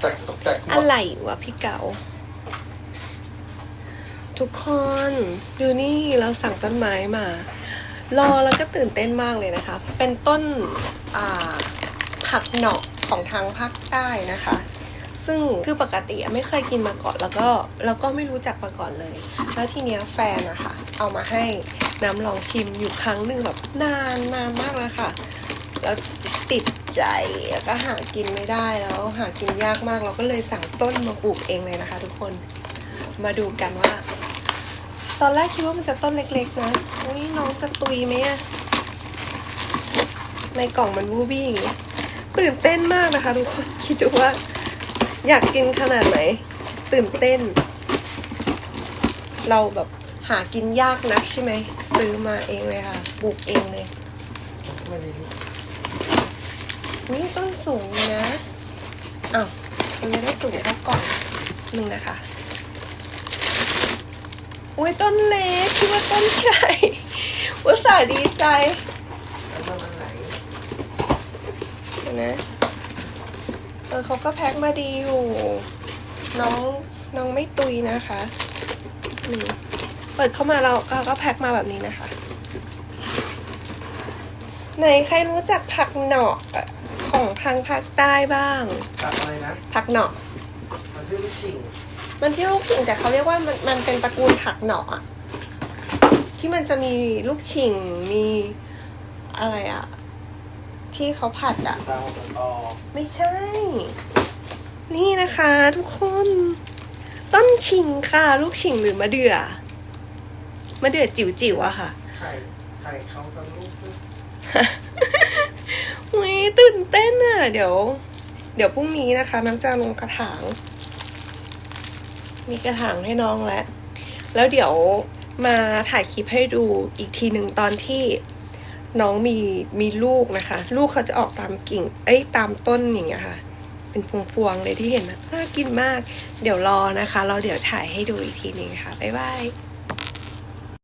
แตกตกแตกอะไรวะพี่เก๋าทุกคนดูนี่เราสั่งต้นไม้มา รอแล้วก็ตื่นเต้นมากเลยนะคะ เป็นต้นผักเหนาะของทางภาคใต้นะคะ ซึ่งคือปกติไม่เคยกินมาก่อนแล้วก็แล้วก็ไม่รู้จักมาก่อนเลย แล้วทีเนี้ยแฟนอะค่ะ เอามาให้น้ำลองชิมอยู่ครั้งหนึ่งแบบนานนานมากแล้วค่ะ แล้วติดใจแล้วก็หากินไม่ได้แล้วหากินยากมากเราก็เลยสั่งต้นมาปลูกเองเลยนะคะ ทุกคนมาดูกันว่า ตอนแรกคิดว่ามันจะต้นเล็กๆนะอุ้ยน้องจะตุยไหมอะในกล่องมันบูบี้อย่างงี้ตื่นเต้นมากนะคะ ทุกคนคิดดูว่า อยากกินขนาดไหน ตื่นเต้น เราแบบหากินยากนักใช่ไหมซื้อมาเองเลยค่ะปลูกเองเลย ไม่ได้นี่ต้นสูงเลยนะอ้าวมันไม่ได้สูงเท่าก่องหนึ่งนะคะอุ้ยต้นเล็กคิดว่าต้นใหญ่อุตส่าห์ดีใจไหนเห็นไหมเออเขาก็แพ็คมาดีอยู่ น้องน้องไม่ตุยนะคะนี่เปิดเข้ามาเราเขาก็แพ็คมาแบบนี้นะคะ ไหนใครรู้จักผักหนอก ของทางภาคใต้บ้าง ตัดอะไรนะผักหนอกมันชื่อลูกชิงมันที่ลูกชิงแต่เขาเรียกว่ามันมันเป็นตระกูลผักหนอกอะที่มันจะมีลูกชิงมีอะไรอะที่เขาผัดอะตาหัวตอไม่ใช่ นี่นะคะ ทุกคน ต้นชิงค่ะ ลูกชิงหรือมะเดื่อมะเดื่อจิ๋วๆอะค่ะ ไข่ไข่เขากับลูกด้วย อุ้ยตื่นเต้นอะ เดี๋ยว เดี๋ยวพรุ่งนี้นะคะ น้ำจะลงกระถาง มีกระถางให้น้องแล้ว แล้วเดี๋ยวมาถ่ายคลิปให้ดูอีกทีหนึ่งตอนที่น้องมีมีลูกนะคะ ลูกเขาจะออกตามกิ่ง เอ้ยตามต้นอย่างเงี้ยค่ะ เป็นพวงๆเลยที่เห็นน่ากินมาก เดี๋ยวรอนะคะ เราเดี๋ยวถ่ายให้ดูอีกทีหนึ่งค่ะบ๊ายบาย